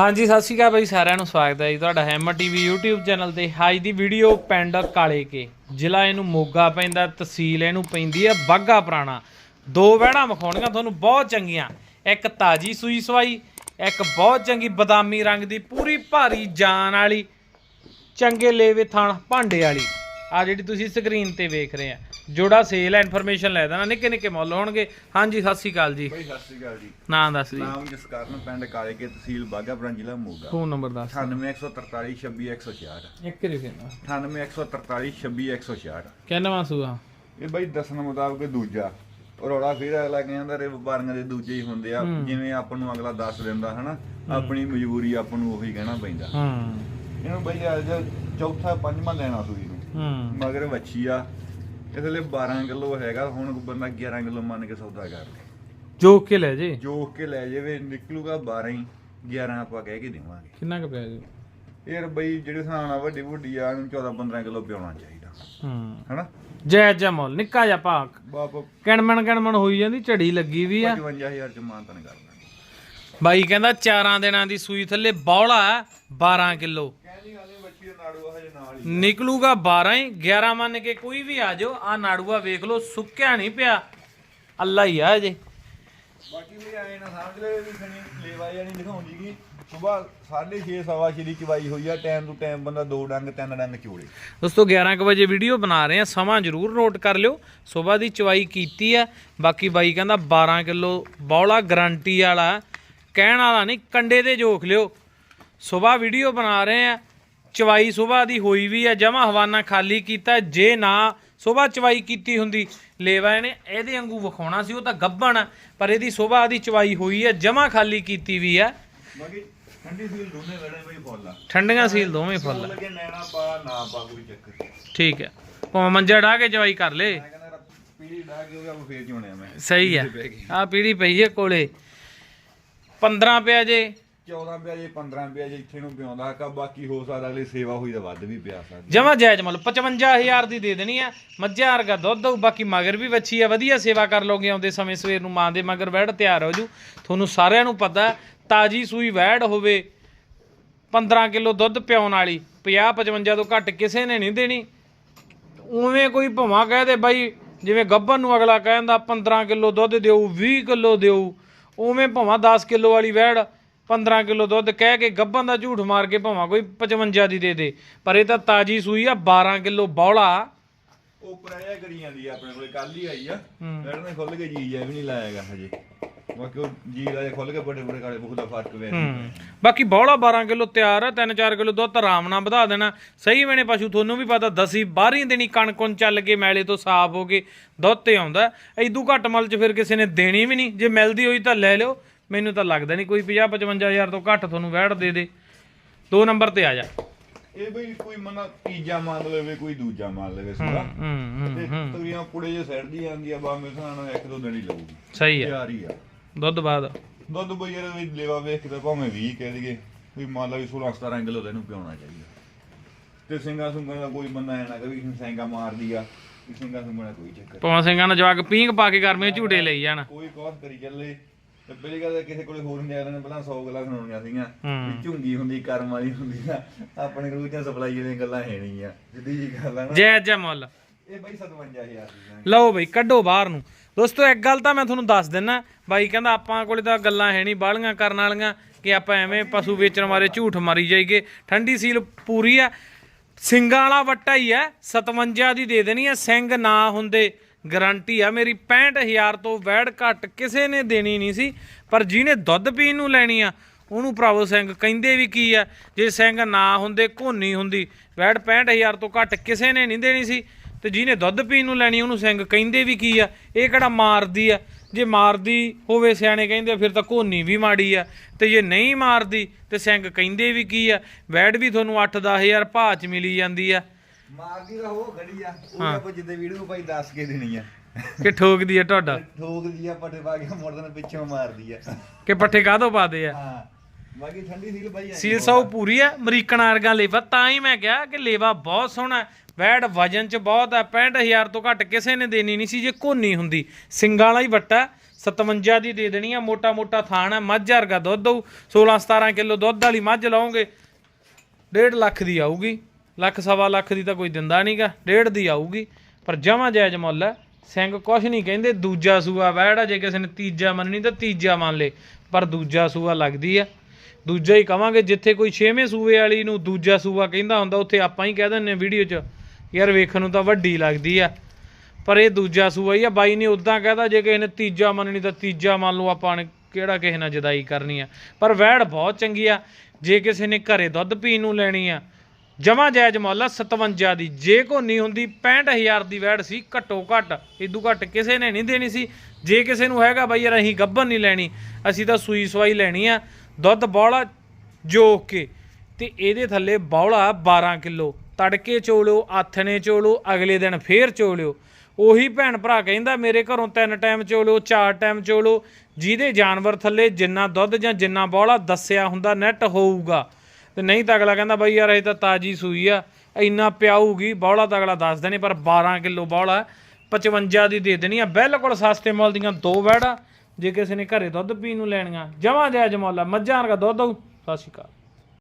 ਹਾਂਜੀ, ਸਤਿ ਸ਼੍ਰੀ ਅਕਾਲ ਬਾਈ, ਸਾਰਿਆਂ ਨੂੰ ਸਵਾਗਤ ਹੈ ਜੀ ਤੁਹਾਡਾ ਹੈਮਰ ਟੀਵੀ YouTube ਚੈਨਲ ਤੇ। ਅੱਜ ਦੀ ਵੀਡੀਓ ਪਿੰਡ ਕਾਲੇ ਕੇ ਜ਼ਿਲ੍ਹਾ ਇਹਨੂੰ ਮੋਗਾ ਪੈਂਦਾ, ਤਹਿਸੀਲ ਇਹਨੂੰ ਪੈਂਦੀ ਹੈ ਬਾਗਾ ਪੁਰਾਣਾ। ਦੋ ਵਹਿਣਾ ਵਿਖਾਉਣੀਆਂ ਤੁਹਾਨੂੰ ਬਹੁਤ ਚੰਗੀਆਂ। ਇੱਕ ਤਾਜੀ ਸੂਈ ਸਵਾਈ, ਇੱਕ ਬਹੁਤ ਚੰਗੀ ਬਦਾਮੀ ਰੰਗ ਦੀ ਪੂਰੀ ਭਾਰੀ ਜਾਨ ਵਾਲੀ, ਚੰਗੇ ਲੇਵੇ ਥਾਣ ਭਾਂਡੇ ਵਾਲੀ। ਆ ਜਿਹੜੀ ਤੁਸੀਂ ਸਕਰੀਨ ਤੇ ਵੇਖ ਰਹੇ ਆ ਜੋੜਾ ਸੇਲ ਹੈ ਇਨਫੋਰਮੇਸ਼ਨ ਲੈ ਦੇਣਾ ਨਿੱਕੇ ਨਿੱਕੇ ਮੁੱਲ ਹੋਣਗੇ। ਹਾਂਜੀ ਸਤਿ ਸ਼੍ਰੀ ਅਕਾਲ ਜੀ। ਬਈ ਸਤਿ ਸ਼੍ਰੀ ਅਕਾਲ ਜੀ। ਨਾਂ ਦੱਸ ਜੀ। ਨਾਮ ਜਸਕਰਨ ਪਿੰਡ ਕਾਲੇ ਕੇ ਤਹਿਸੀਲ ਬਾਘਾਪੁਰਾ ਜ਼ਿਲ੍ਹਾ ਮੋਗਾ। ਫੋਨ ਨੰਬਰ ਦੱਸ। 98143 26166 ਇੱਕ ਰਿਫੇਨਾ 98143 26166 ਕਿੰਨਵਾਂ ਸੂਆ? ਇਹ ਬਈ ਦੱਸਣ ਮੁਤਾਬਕ ਦੂਜਾ। ਰੌਲਾ ਫਿਰ ਅਗਲਾ ਕਹਿੰਦਾ ਰੇ ਵਪਾਰੀਆਂ ਦੇ ਦੂਜੇ ਹੀ ਹੁੰਦੇ ਆ। ਜਿਵੇਂ ਆਪਾਂ ਨੂੰ ਅਗਲਾ ਦੱਸ ਦਿੰਦਾ ਹਨਾ? ਆਪਣੀ ਮਜਬੂਰੀ ਆਪਾਂ ਨੂੰ ਉਹੀ ਕਹਿਣਾ ਪੈਂਦਾ। ਹੂੰ। ਇਹਨੂੰ ਬਈ ਅੱਜ ਚੌਥਾ ਪੰਜਵਾਂ ਲੈਣਾ ਸੂਈ ਨੂੰ ਹੂੰ। ਮਗਰ ਵੱਛੀ ਆ। ਇਹਦੇ ਲਈ 12 ਕਿਲੋ ਹੈਗਾ ਹੁਣ ਬੰਦਾ 11 ਕਿਲੋ ਮੰਨ ਕੇ ਸੌਦਾ ਕਰ ਲੇ। ਜੋਕ ਕੇ ਲੈ ਜੇ। ਜੋਕ ਕੇ ਲੈ ਜਾਵੇ ਨਿਕਲੂਗਾ 12 ਹੀ 11 ਆਪਾਂ ਕਹਿ ਕੇ ਦੇਵਾਂਗੇ। ਕਿੰਨਾ ਕੁ ਪਿਆ ਜੀ? ਇਹ ਬਈ ਜਿਹੜੇ ਨਾਲ ਵੱਡੀ ਵੱਡੀ ਆ ਇਹਨੂੰ 14 15 ਕਿਲੋ ਪਿਆਉਣਾ ਚਾਹੀਦਾ। ਹੂੰ। ਹਨਾ? ਜੈ ਜੈ ਮੁੱਲ ਨਿੱਕਾ ਜਿਹਾ ਭਾਕ ਬਾਪ ਕਣਮਣ ਕਣਮਣ ਹੋਈ ਜਾਂਦੀ ਝੜੀ ਲੱਗੀ ਵੀ ਆ। 55000 ਚ ਮਾਨਤਨ ਕਰ ਦਾਂਗੇ। ਬਾਈ ਕਹਿੰਦਾ ਚਾਰਾਂ ਦਿਨਾਂ ਦੀ ਸੂਈ ਥੱਲੇ ਬੌਲਾ 12 ਕਿਲੋ ਕਹਿੰਦੀ ਗੱਲ ਇਹ ਬੱਚੀ ਦਾ ਨਾੜੂ ਹਜੇ ਨਾਲ ਹੀ ਨਿਕਲੂਗਾ 12 ਹੀ 11 ਮੰਨ ਕੇ ਕੋਈ ਵੀ ਆ ਜਾਓ। ਆ ਨਾੜੂਆ ਵੇਖ ਲਓ ਸੁੱਕਿਆ ਨਹੀਂ ਪਿਆ। ਅੱਲਾ ਹੀ ਆ ਅਜੇ ਬਾਕੀ ਵੀ ਆਏ ਨਾ ਸਮਝ ਲੈ ਵੀ ਖਣੀ ਲੇਵਾ ਜਾਨੀ ਦਿਖਾਉਂਦੀ ਕੀ ਸਵੇਰ 6:30 ਸਵਾ ਸ਼ਰੀ ਚਵਾਈ ਹੋਈ ਆ ਟਾਈਮ ਟੂ ਟਾਈਮ ਬੰਦਾ ਦੋ ਡੰਗ ਤਿੰਨ ਡੰਗ ਚੋਲੇ ਦੋਸਤੋ 11 ਕੁ ਵਜੇ ਵੀਡੀਓ ਬਣਾ ਰਹੇ ਆ ਸਮਾਂ ਜ਼ਰੂਰ ਨੋਟ ਕਰ ਲਿਓ। ਸਵੇਰ ਦੀ ਚਵਾਈ ਕੀਤੀ ਆ ਬਾਕੀ ਬਾਈ ਕਹਿੰਦਾ 12 ਕਿਲੋ ਬੌਲਾ ਗਾਰੰਟੀ ਵਾਲਾ। ਕਹਿਣ ਵਾਲਾ ਨਹੀਂ ਕੰਡੇ ਤੇ ਜੋਖ ਲਿਓ। ਸਵੇਰ ਵੀਡੀਓ ਬਣਾ ਰਹੇ ਆ। ਚਵਾਈ ਸਵੇਰ ਦੀ ਹੋਈ ਵੀ ਆ ਜਮਾ ਹਵਾਨਾ ਖਾਲੀ ਕੀਤਾ ਜੇ ਨਾ ਸਵੇਰ ਚਵਾਈ ਕੀਤੀ ਹੁੰਦੀ। ਲੇਵਾ ਇਹਨੇ ਇਹਦੇ ਵਾਂਗੂ ਵਿਖਾਉਣਾ ਸੀ ਉਹ ਤਾਂ ਗੱਬਣ ਪਰ ਇਹਦੀ ਸਵੇਰ ਦੀ ਚਵਾਈ ਹੋਈ ਆ ਜਮਾ ਖਾਲੀ ਕੀਤੀ ਵੀ ਬਾਕੀ ਠੰਡੀ ਸੀਲ ਦੋਨੇ ਵੇਲੇ ਬਈ ਫੁੱਲ ਠੰਡੀਆਂ ਸੀਲ ਦੋਵੇਂ ਫੁੱਲ ਆ। ਲੱਗੇ ਨੈਣਾ ਪਾ ਨਾ ਪਾ ਕੋਈ ਚੱਕਰ ਨੀ। ਠੀਕ ਹੈ। ਭਾਵੇਂ ਮੰਜਾ ਢਾ ਕੇ ਚਵਾਈ ਕਰ ਲੇ। ਪੀੜੀ ਡਾ ਕੇ ਉਹ ਫੇਰ ਚੋਣਿਆ ਮੈਂ। ਸਹੀ ਆ ਆ ਪੀੜੀ ਪਈ ਹੈ ਕੋਲੇ। 15 ਪਿਆ ਜੇ। 14 ਪਿਆ ਜੇ 15 ਪਿਆ ਜੇ, ਇੱਥੇ ਨੂੰ ਪਿਆਉਂਦਾ ਕਾ ਬਾਕੀ ਹੋ ਸਕਦਾ ਅਗਲੀ ਸੇਵਾ ਹੋਈ ਤਾਂ ਵੱਧ ਵੀ ਪਿਆ ਸਕਦੀ। ਜਮਾ ਜਾਇਜ਼ ਮੁੱਲ 55000 ਦੀ ਦੇ ਦੇਣੀ ਆ, ਮੱਝਾਂ ਵਰਗਾ ਦੁੱਧ ਦਊ ਬਾਕੀ ਮਗਰ ਵੀ ਵੱਛੀ ਆ, ਵਧੀਆ ਸੇਵਾ ਕਰ ਲੋਗੇ ਆਉਂਦੇ ਸਮੇਂ ਸਵੇਰ ਨੂੰ, ਮਾਂ ਦੇ ਮਗਰ ਵਹਿੜ ਤਿਆਰ ਹੋ ਜੂ ਤੁਹਾਨੂੰ ਸਾਰਿਆਂ ਨੂੰ ਪਤਾ, ਤਾਜੀ ਸੂਈ ਵਹਿੜ ਹੋਵੇ 15 ਕਿਲੋ ਦੁੱਧ ਪਿਆਉਣ ਵਾਲੀ 50 55 ਤੋਂ ਘੱਟ ਕਿਸੇ ਨੇ ਨਹੀਂ ਦੇਣੀ। ਉਵੇਂ ਕੋਈ ਭਵਾਂ ਕਹਿ ਦੇ ਬਾਈ, ਜਿਵੇਂ ਗੱਬਨ ਨੂੰ ਅਗਲਾ ਕਹਿੰਦਾ 15 ਕਿਲੋ ਦੁੱਧ ਦਿਓ 20 ਕਿਲੋ ਦਿਓ, ਉਵੇਂ ਭਵਾਂ 10 ਕਿਲੋ ਵਾਲੀ ਵਹਿੜ 15 ਕਿਲੋ ਦੁੱਧ ਕਹਿ ਕੇ ਗੱਬਨ ਦਾ ਝੂਠ ਮਾਰ ਕੇ ਭਵਾਂ ਕੋਈ 55 ਦੀ ਦੇ ਦੇ। ਪਰ ਇਹ ਤਾਂ ਤਾਜੀ ਸੂਈ ਆ 12 ਕਿਲੋ ਬੌਲਾ। ਉਹ ਪ੍ਰਾਇਆ ਗੜੀਆਂ ਦੀ ਆਪਣੇ ਕੋਲੇ ਕੱਲ ਹੀ ਆਈ ਆ। ਮੈਡਮ ਨੇ ਖੁੱਲ ਕੇ ਜੀ ਜਾ ਵੀ ਨਹੀਂ ਲਾਇਆਗਾ ਹਜੇ। ਬਾਕੀ ਉਹ ਜੀ ਦਾ ਖੁੱਲ ਕੇ ਬੜੇ ਬੜੇ ਕਾਲੇ ਬਹੁਤ ਦਾ ਫ਼ਰਕ ਵੇ ਬਾਕੀ ਬੌਲਾ 12 ਕਿਲੋ ਤਿਆਰ ਆ 3-4 ਕਿਲੋ ਦੁੱਧ ਆਰਾਮ ਨਾਲ ਵਧਾ ਦੇਣਾ। ਸਹੀ ਮੈਨੇ ਪਸ਼ੂ ਤੁਹਾਨੂੰ ਵੀ ਪਤਾ ਦਸੀ 12 ਦਿਨੀ ਕਣਕੁੰ ਚੱਲ ਕੇ ਮੈਲੇ ਤੋਂ ਸਾਫ਼ ਹੋ ਕੇ ਦੁੱਧ ਤੇ ਆਉਂਦਾ। ਐਦੂ ਘੱਟ ਮਲ ਚ ਫਿਰ ਕਿਸੇ ਨੇ ਦੇਣੀ ਵੀ ਨਹੀਂ। ਜੇ ਮਿਲਦੀ ਹੋਈ ਤਾਂ ਲੈ ਲਿਓ। ਮੈਨੂੰ ਤਾਂ ਲੱਗਦਾ ਨਹੀਂ ਕੋਈ 50-55000 ਤੋਂ ਘੱਟ ਤੁਹਾਨੂੰ ਵਹਿੜ ਦੇ ਦੇ। ਦੋ ਨੰਬਰ ਤੇ ਆ ਜਾ। ਇਹ ਬਈ ਕੋਈ ਮਨਾ ਤੀਜਾ ਮੰਨ ਲਵੇ ਕੋਈ ਦੂਜਾ ਮੰਨ ਲਵੇ ਸੁਣਾ ਹੂੰ ਹੂੰ ਤੇ ਤੁਰੀਆਂ ਕੁੜੇ ਜੇ ਸਾਈਡ ਦੀ ਆਂਦੀ ਆ ਇੱਕ ਦੋ ਦਿਨ ਹੀ ਲੱਗੂਗੀ ਸਹੀ ਆ। ਹੀ ਆ। ਦੁੱਧ ਬਾਅਦ। ਦੁੱਧ ਬਈ ਇਹਦੇ ਵੀ ਲੇਵਾ ਵੇਖ ਕੇ ਭਾਵੇਂ 20 ਕਹਿ ਦਈਏ ਵੀ ਮੰਨ ਲਾ ਵੀ 16 17 ਕਿਲੋ ਦਾ ਇਹਨੂੰ ਪਿਆਉਣਾ ਚਾਹੀਦਾ। ਤੇ ਸਿੰਘਾ ਸੁੰਗਾਂ ਦਾ ਕੋਈ ਬੰਦਾ ਐ ਨਾ ਕਵੀ ਸਿੰਘਾ ਮਾਰਦੀ ਆ ਵੀ ਸਿੰਘਾ ਸੁੰਗਾਂ ਦਾ ਕੋਈ ਚੱਕਰ ਪਵਾਂ ਸਿੰਘਾਂ ਨਾਲ ਜਵਾਕ ਪੀਂਗ ਪਾ ਕੇ ਗਰਮੀਆਂ ਝੂਟੇ ਲਈ ਜਾਣ। ਕੋਈ ਕੋਸ ਕਰੀ ਚੱਲੇ। ਤੇ ਪਹਿਲੀ ਗੱਲ ਕਿਸੇ ਕੋਲੇ ਹੋਰ ਹੁੰਦੇ ਆਲੇ ਨੇ ਪਹਿਲਾਂ 100 ਗੱਲਾਂ ਸੁਣਾਉਣੀਆਂ ਸੀਗੀਆਂ ਵੀ ਝੁੰਗੀ ਹੁੰਦੀ ਕਰਮ ਵਾਲੀ ਹੁੰਦੀ ਆ ਆਪਣੇ ਕੋਲ ਜਾਂ ਸਪਲਾਈ ਦੀਆਂ ਗੱਲਾਂ ਹੈ ਨਹੀਂ ਆ ਸਿੱਧੀ ਜੀ ਗੱਲ ਆ ਨਾ। ਜੈ ਜੈ ਮੁੱਲ। ਇਹ ਬਈ 57000 ਦੀਆਂ ਲਓ ਬਈ ਕੱਢੋ ਬਾਹਰ ਨੂੰ। ਦੋਸਤੋ ਇੱਕ ਗੱਲ ਤਾਂ ਮੈਂ ਤੁਹਾਨੂੰ ਦੱਸ ਦਿੰਨਾ ਬਾਈ ਕਹਿੰਦਾ ਆਪਾਂ ਕੋਲੇ ਤਾਂ ਗੱਲਾਂ ਹੈ ਨਹੀਂ ਬਾਲੀਆਂ ਕਰਨ ਵਾਲੀਆਂ ਕਿ ਆਪਾਂ ਐਵੇਂ ਪਸ਼ੂ ਵੇਚਣ ਬਾਰੇ ਝੂਠ ਮਾਰੀ ਜਾਈਏ। ਠੰਡੀ ਸੀਲ ਪੂਰੀ ਆ। ਸਿੰਗਾਂ ਵਾਲਾ ਵੱਟਾ ਹੀ ਐ 57 ਦੀ ਦੇ ਦੇਣੀ ਐ ਸਿੰਘ ਨਾ ਹੁੰਦੇ। ਗਾਰੰਟੀ ਆ, ਮੇਰੀ 65000 ਤੋਂ ਵੈੜ ਘੱਟ ਕਿਸੇ ਨੇ ਦੇਣੀ ਨਹੀਂ ਸੀ, ਪਰ ਜਿਹਨੇ ਦੁੱਧ ਪੀਣ ਨੂੰ ਲੈਣੀ ਆ, ਉਹਨੂੰ ਭਰਾਵੋ ਸਿੰਘ ਕਹਿੰਦੇ ਵੀ ਕੀ ਆ, ਜੇ ਸਿੰਘ ਨਾ ਹੁੰਦੇ ਘੋਨੀ ਹੁੰਦੀ, ਵੈੜ 65000 ਤੋਂ ਘੱਟ ਕਿਸੇ ਨੇ ਨਹੀਂ ਦੇਣੀ ਸੀ, ਤੇ ਜਿਹਨੇ ਦੁੱਧ ਪੀਣ ਨੂੰ ਲੈਣੀ, ਉਹਨੂੰ ਸਿੰਘ ਕਹਿੰਦੇ ਵੀ ਕੀ ਆ, ਇਹ ਕਿਹੜਾ ਮਾਰਦੀ ਆ, ਜੇ ਮਾਰਦੀ ਹੋਵੇ ਸਿਆਣੇ ਕਹਿੰਦੇ, ਫਿਰ ਤਾਂ ਘੋਨੀ ਵੀ ਮਾੜੀ ਆ, ਤੇ ਜੇ ਨਹੀਂ ਮਾਰਦੀ, ਤੇ ਸਿੰਘ ਕਹਿੰਦੇ ਵੀ ਕੀ ਆ, ਵੈੜ ਵੀ ਤੁਹਾਨੂੰ 8-10000 ਭਾਅ ਚ ਮਿਲੀ ਜਾਂਦੀ ਆ। ਮਾਰਦੀ ਦਾ ਉਹ ਗੜੀ ਆ ਉਹ ਆਪਾਂ ਜਿੱਦੇ ਵੀਡੀਓ ਭਾਈ ਦੱਸ ਕੇ ਦੇਣੀ ਆ। ਕਿ ਠੋਕਦੀ ਆ ਤੁਹਾਡਾ? ਠੋਕਦੀ ਆ ਪੱਟੇ ਪਾ ਕੇ ਮੁਰਦਨ ਪਿੱਛੋਂ ਮਾਰਦੀ ਆ। ਕਿ ਪੱਠੇ ਕਾਹਦੋਂ ਪਾਦੇ ਆ? ਹਾਂ ਬਾਕੀ ਠੰਡੀ ਸੀਲ ਭਾਈ ਸੀਲ ਸੌ ਪੂਰੀ ਆ ਅਮਰੀਕਨ ਵਰਗਾ ਲੇਵਾ। ਤਾਂ ਹੀ ਮੈਂ ਕਿਹਾ ਕਿ ਲੇਵਾ ਬਹੁਤ ਸੋਹਣਾ ਹੈ। ਵੈੜ ਵਜਨ ਚ ਬਹੁਤ ਆ 65000 ਤੋਂ ਘੱਟ ਕਿਸੇ ਨੇ ਦੇਣੀ ਨਹੀਂ ਸੀ ਜੇ ਕੋਨੀ ਹੁੰਦੀ। ਸਿੰਗਾਂ ਵਾਲਾ ਹੀ ਵੱਟਾ 57 ਦੀ ਦੇ ਦੇਣੀ ਆ ਮੋਟਾ ਮੋਟਾ ਥਾਣ ਆ ਮੱਝ ਵਰਗਾ ਦੁੱਧ ਦਊ 16 17 ਕਿਲੋ ਦੁੱਧ ਵਾਲੀ ਮੱਝ ਲਾਉਂਗੇ ਡੇਢ ਲੱਖ ਦੀ ਆਊਗੀ। ਲੱਖ ਸਵਾ ਲੱਖ ਦੀ ਤਾਂ ਕੋਈ ਦਿੰਦਾ ਨਹੀਂਗਾ ਡੇਢ ਦੀ ਆਊਗੀ। ਪਰ ਜਮਾ ਜਾਇਜ਼ ਮੁੱਲ ਹੈ। ਸਿੰਘ ਕੁਛ ਨਹੀਂ ਕਹਿੰਦੇ, ਦੂਜਾ ਸੂਆ ਵੈੜਾ ਜੇ ਕਿਸੇ ਨੇ ਤੀਜਾ ਮੰਨਣੀ ਤਾਂ ਤੀਜਾ ਮੰਨ ਲੇ। ਪਰ ਦੂਜਾ ਸੂਆ ਲੱਗਦੀ ਆ ਦੂਜਾ ਹੀ ਕਵਾਂਗੇ, ਜਿੱਥੇ ਕੋਈ ਛੇਵੇਂ ਸੂਏ ਵਾਲੀ ਨੂੰ ਦੂਜਾ ਸੂਆ ਕਹਿੰਦਾ ਹੁੰਦਾ, ਉੱਥੇ ਆਪਾਂ ਹੀ ਕਹਿ ਦਿੰਨੇ ਵੀਡੀਓ 'ਚ, ਯਾਰ ਵੇਖਣ ਨੂੰ ਤਾਂ ਵੱਡੀ ਲੱਗਦੀ ਆ ਪਰ ਇਹ ਦੂਜਾ ਸੂਆ ਹੀ ਆ, ਬਾਈ ਨੇ ਉਦਾਂ ਕਹਿਦਾ, ਜੇ ਕਿਸੇ ਨੇ ਤੀਜਾ ਮੰਨਣੀ ਤਾਂ ਤੀਜਾ ਮੰਨ ਲਓ, ਆਪਾਂ ਨੇ ਕਿਹੜਾ ਕਿਸੇ ਨਾਲ ਜਦਾਈ ਕਰਨੀ ਆ। ਪਰ ਵੈੜ ਬਹੁਤ ਚੰਗੀ ਆ। ਜੇ ਕਿਸੇ ਨੇ ਘਰੇ ਦੁੱਧ ਪੀਣ ਨੂੰ ਲੈਣੀ ਆ ਜਮਾ ਜਾਇਜ਼ ਮੁੱਲ ਆ 57 ਦੀ। ਜੇ ਕੋ ਨਹੀਂ ਹੁੰਦੀ 65000 ਦੀ ਵੈੜ ਸੀ, ਘੱਟੋ ਘੱਟ ਇਦੋਂ ਘੱਟ ਕਿਸੇ ਨੇ ਨਹੀਂ ਦੇਣੀ ਸੀ। ਜੇ ਕਿਸੇ ਨੂੰ ਹੈਗਾ ਬਾਈ ਯਾਰ, ਅਸੀਂ ਗੱਭਣ ਨਹੀਂ ਲੈਣੀ, ਅਸੀਂ ਤਾਂ ਸੂਈ ਸਵਾਈ ਲੈਣੀ ਆ। ਦੁੱਧ ਬੌਲਾ ਜੋ ਕੇ, ਤੇ ਇਹਦੇ ਥੱਲੇ ਬੌਲਾ 12 ਕਿਲੋ, ਤੜਕੇ ਚੋਲਿਓ, ਆਥਣੇ ਚੋਲੋ ਅਗਲੇ ਦਿਨ ਫੇਰ ਚੋਲਿਓ। ਉਹੀ ਭੈਣ ਭਰਾ ਕਹਿੰਦਾ, ਮੇਰੇ ਘਰੋਂ ਤਿੰਨ ਟਾਈਮ ਚੋਲੋ ਚਾਰ ਟਾਈਮ ਚੋਲੋ ਜਿਹਦੇ ਜਾਨਵਰ ਥੱਲੇ ਜਿੰਨਾ ਦੁੱਧ ਜਾਂ ਜਿੰਨਾ ਬੌਲਾ ਦੱਸਿਆ ਹੁੰਦਾ, ਨੈਟ ਹੋਊਗਾ। ਤੇ ਨਹੀਂ ਤਾਂ ਅਗਲਾ ਕਹਿੰਦਾ ਬਾਈ ਯਾਰ ਇਹ ਤਾਂ ਤਾਜੀ ਸੂਈ ਆ, ਇੰਨਾ ਪਿਆਊਗੀ, ਬੌਲਾ ਤਾਂ ਅਗਲਾ ਦੱਸ ਦੇਣੇ, ਪਰ 12 ਕਿਲੋ ਬੌਲਾ 55 ਦੀ ਦੇ ਦੇਣੀ ਆ। ਬਿਲਕੁਲ ਸਸਤੇ ਮੁੱਲ ਦੀਆਂ ਦੋ ਵੈੜਾ, ਜੇ ਕਿਸੇ ਨੇ ਘਰੇ ਦੁੱਧ ਪੀਣ ਨੂੰ ਲੈਣੀਆਂ, ਜਮਾਂ ਜਾਇਜ਼ ਮੁੱਲ ਆ, ਮੱਝਾਂ ਵਰਗਾ ਦੁੱਧ ਹੋਊ ਸਤਿ ਸ਼੍ਰੀ ਅਕਾਲ।